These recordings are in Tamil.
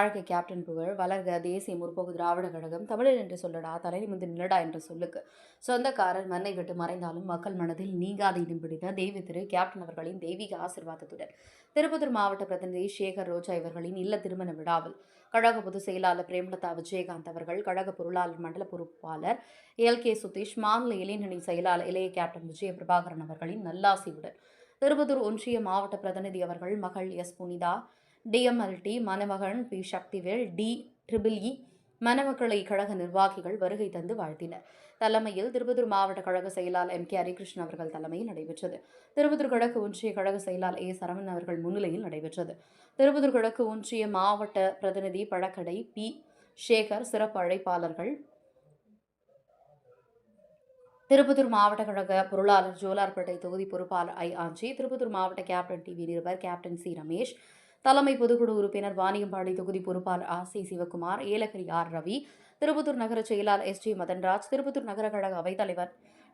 வாழ்க கேப்டன் புகழ் வளர்க தேசிய முற்போக்கு திராவிட கழகம் தமிழர் என்று சொல்லடா தலை நிமிந்து நில்லடா என்ற சொல்லுக்கு. சொந்தக்காரர் மண்ணை விட்டு மறைந்தாலும் மக்கள் மனதில் நீங்காத இடம் பிடித்த தெய்வ திரு கேப்டன் அவர்களின் தெய்வீக ஆசிர்வாதத்துடன். திருப்பத்தூர் மாவட்ட பிரதிநிதி சேகர் ரோஜா இவர்களின் இல்ல திருமண விழாவில் கழக பொதுச் செயலாளர் பிரேமலதா விஜயகாந்த் அவர்கள் கழக பொருளாளர் மண்டல பொறுப்பாளர் எல். கே. சுதீஷ் மாநில இளைஞணி செயலாளர் இளைய கேப்டன் விஜய பிரபாகரன் அவர்களின் நல்லாசியுடன். திருப்பத்தூர் ஒன்றிய மாவட்ட பிரதிநிதி அவர்கள் மகள் எஸ். புனிதா டிஎம்எல்டி மணமகன் P. Sakthivel D. Triple E மணமக்களை கழக நிர்வாகிகள் வருகை தந்து வாழ்த்தினர். தலைமையில் திருப்பத்தூர் மாவட்ட கழக செயலாளர் எம். கே. ஹரிகிருஷ்ணன் அவர்கள் தலைமையில் நடைபெற்றது. திருப்பத்தூர் கிழக்கு ஒன்றிய கழக செயலாளர் ஏ. சரவணன் அவர்கள் முன்னிலையில் நடைபெற்றது. திருப்பத்தூர் கிழக்கு ஒன்றிய மாவட்ட பிரதிநிதி பழக்கடை பி. சேகர் சிறப்பு அழைப்பாளர்கள் திருப்பத்தூர் மாவட்ட கழக பொருளாளர் ஜோலார்பேட்டை தொகுதி பொறுப்பாளர் ஐ. ஆஞ்சி திருப்பத்தூர் மாவட்ட கேப்டன் டி. வி. நிருபர் கேப்டன் சி. ரமேஷ் தலைமை பொதுக்குழு உறுப்பினர் வாணியம்பாடி தொகுதி பொறுப்பாளர் R C Sivakumar Yelagiri R Ravi Tiruppattur நகர செயலாளர் எஸ் ஜி மதன்ராஜ் திருப்பத்தூர் நகர கழக அவைத்தலைவர்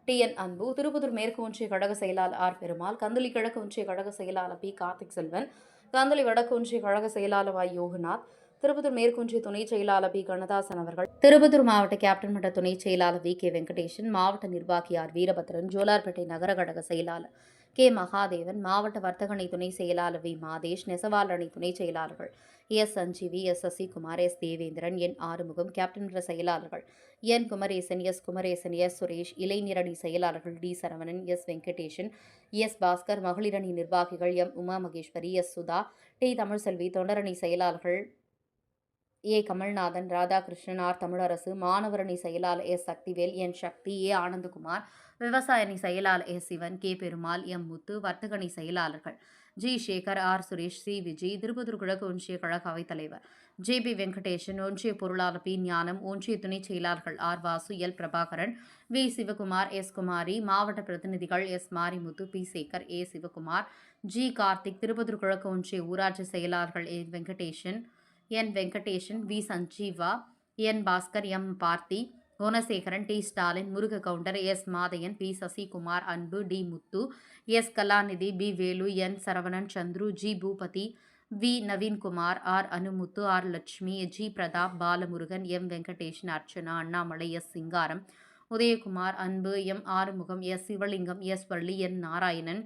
டி என் அன்பு திருப்பத்தூர் மேற்கு ஒன்றிய கழக செயலாளர் ஆர் பெருமாள் கந்தளி கிழக்கு ஒன்றிய கழக செயலாளர் பி கார்த்திக் செல்வன் கந்தளி வடக்கு ஒன்றிய கழக செயலாளர் வாய் யோகநாத் திருப்பத்தூர் மேற்கொன்றிய துணைச் துணை செயலாளர் பி கண்ணதாசன் அவர்கள் திருப்பத்தூர் மாவட்ட கேப்டன் மன்ற துணை செயலாளர் வி கே வெங்கடேசன் மாவட்ட நிர்வாகி ஆர் வீரபத்ரன் ஜோலார்பேட்டை நகர கழக செயலாளர் கே. மகாதேவன் மாவட்ட வர்த்தகணி துணை செயலாளர் வி. மாதேஷ் நெசவாளரணி துணை செயலாளர்கள் S. Sanjeevi S. Sasikumar S. Devendran N. Arumugam captain செயலாளர்கள் N. Kumaresan S. Kumaresan S. Suresh இளைஞரணி செயலாளர்கள் T. Saravanan S. Venkatesan S. Baskar மகளிரணி நிர்வாகிகள் M. Uma Maheswari S. Sudha T. Tamilselvi தொண்டரணி செயலாளர்கள் ஏ. கமல்நாதன் ராதாகிருஷ்ணன் ஆர். தமிழரசு மாணவரணி செயலாளர் S Sakthivel N. Sakthi A. Anandakumar விவசாயணி செயலாளர் S Sivan K. Perumal M. Muthu வர்த்தகணி செயலாளர்கள் G. Sekar R. Suresh C. Vijay Tirupattur கிழக்கு ஒன்றிய கழக அவைத்தலைவர் ஜே. பி. வெங்கடேஷன் ஒன்றிய பொருளாளர் பி. ஞானம் ஒன்றிய துணைச் செயலாளர்கள் R. Vasu L. Prabhakaran V. Sivakumar S. Kumari மாவட்ட பிரதிநிதிகள் S. Marimuthu P. Sekar A. Sivakumar G. Karthik Tirupattur கிழக்கு ஒன்றிய ஊராட்சி செயலாளர்கள் A. Venkatesan N Venkatesan V. Sanjeeva N Baskar M. Parthi Gunasekaran T. Stalin Muruga Gounder S. Madhaiyan P. Sasikumar Anbu T. Muthu S. Kalanithi P. Velu N. Saravanan Sandhuru G. Boopathi V. Naveenkumar R. Anumuthu R. Lakshmi G. Prathap Balamurugan M. Venkatesan Archana Annamalai S. Singaram Udhayakumar Anbu M. Arumugam S. Sivalingam S. Valli N. Narayanan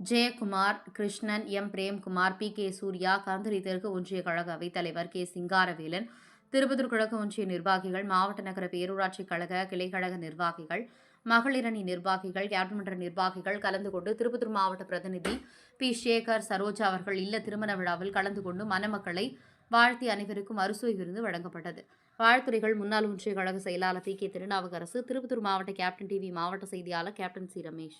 Jayakumar Krishnan M. Premkumar P. K. Surya Kandhari தெற்கு ஒன்றிய கழக அவைத்தலைவர் கே. சிங்காரவேலன் திருப்பத்தூர் கிழக்கு ஒன்றிய நிர்வாகிகள் மாவட்ட நகர பேரூராட்சி கழக கிளைக்கழக நிர்வாகிகள் மகளிரணி நிர்வாகிகள் கேபினமன்ற நிர்வாகிகள் கலந்து கொண்டு திருப்பத்தூர் மாவட்ட பிரதிநிதி பி. சேகர் சரோஜா அவர்கள் இல்ல திருமண விழாவில் கலந்து கொண்டு மணமக்களை வாழ்த்தி அனைவருக்கும் அறுசுவை விருந்து வழங்கப்பட்டது. வாழ்த்துறைகள் முன்னாள் ஒன்றிய கழக செயலாளர் பி. கே. திருநாவுக்கரசு திருப்பத்தூர் மாவட்ட கேப்டன் டிவி மாவட்ட செய்தியாளர் கேப்டன் சி. ரமேஷ்.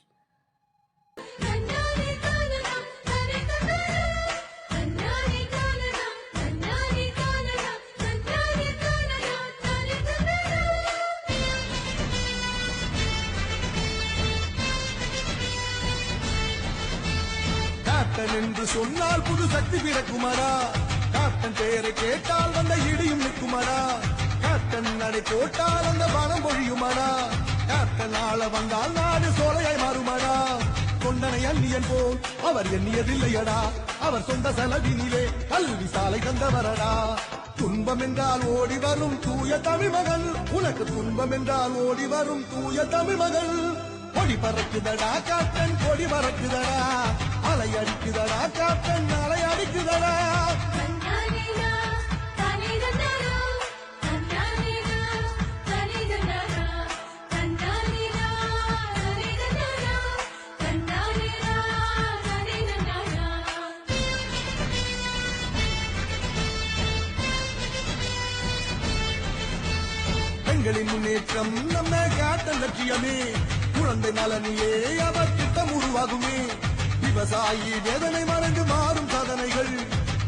காட்டன் என்று சொன்னால் புது சக்தி பிறக்குமடா. காட்டன் பெயரை கேட்டால் வந்த இடியும் நிற்குமடா. காட்டன் நடை போட்டால் அந்த பணம் பொழியுமடா. காட்டன் ஆள வந்தால் நாடு சோலையாய் மாறுமடா. கொண்டனை அந்நியன் போல் அவர் எண்ணியதில்லையடா. அவர் சொந்த செலவினிலே கல்வி சாலை தந்தவரடா. துன்பம் என்றால் ஓடி வரும் தூய தமிழ் மகள். உனக்கு துன்பம் என்றால் ஓடி வரும் தூய தமிழ் மகள். கொடி பறக்குதடா காட்டன் கொடி பறக்குதடா. அலை அடிக்குதடா. காட்டன் அலை அடிக்குதடா பெண்களின் முன்னேற்றம் நம்ம காட்டன் லட்சியமே குழந்தை நலனிலே அவர் திட்டம் உருவாகுமே. விவசாயி வேதனை மறந்து மாறும் சதனைகள்.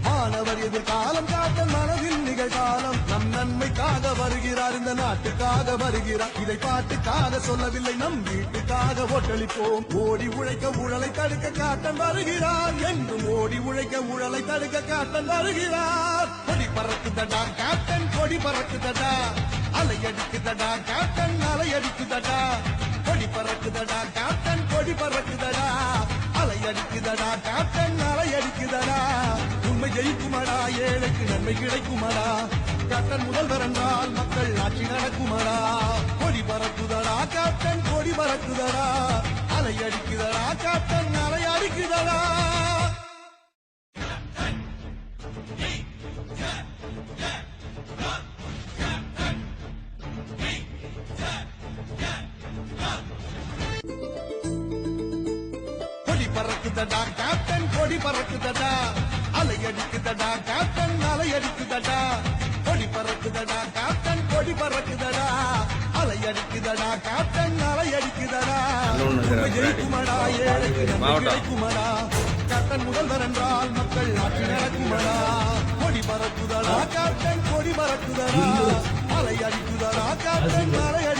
மாணவர் எதிர்காலம் காட்டன் மனதில் நிகழ்காலம். நம் நன்மைக்காக வருகிறார் இந்த நாட்டுக்காக வருகிறார். இதை பாட்டுக்காக சொல்லவில்லை நம் வீட்டுக்காக ஒட்டளிப்போம் ஓடி உழைக்க ஊழலை தடுக்க காட்டன் வருகிறார். என்றும் ஓடி உழைக்க ஊழலை தடுக்க காட்டன் வருகிறார். கொடி பறக்குதடா காட்டன் கொடி பறக்குதடா. அலை அடிக்குதடா காட்டன் அலை அடிக்குதடா. கொடி பறக்குதடா காட்டன் கொடி பறக்குதடா. அலையடிக்குதடா காட்டன் அலை உண்மை ஜெயிக்குமடா ஏழைக்கு நன்மை கிடைக்குமடா. கேப்டன் முதல்வர் என்றால் மக்கள் ஆட்சி நடக்குமடா. கொடி பறக்குதடா கேப்டன் கொடி பறக்குதடா. அலையடிக்குதடா அடிக்குதடா அலையடிக்குதடா. பறக்குதடா கேப்டன் கொடி பறக்குதடா. அலை அடிக்குதடா கேப்டன் அலை அடிக்குதடா. கொடி பறக்குதடா கேப்டன் கொடி பறக்குதடா. அலை அடிக்குதடா கேப்டன் அலை அடிக்குதடா. இன்னொன்னு இருக்கிற உண்மை ஜெயிக்குமடா ஏழைக்கு. கிடைக்குமடா. கேப்டன் முதல்வர் என்றால் மக்கள் ஆட்சி நடக்குமடா. கொடி பறக்குதடா கேப்டன் கொடி பறக்குதடா. அலை அடிக்குதடா கேப்டன் அலை அடிக்குதடா.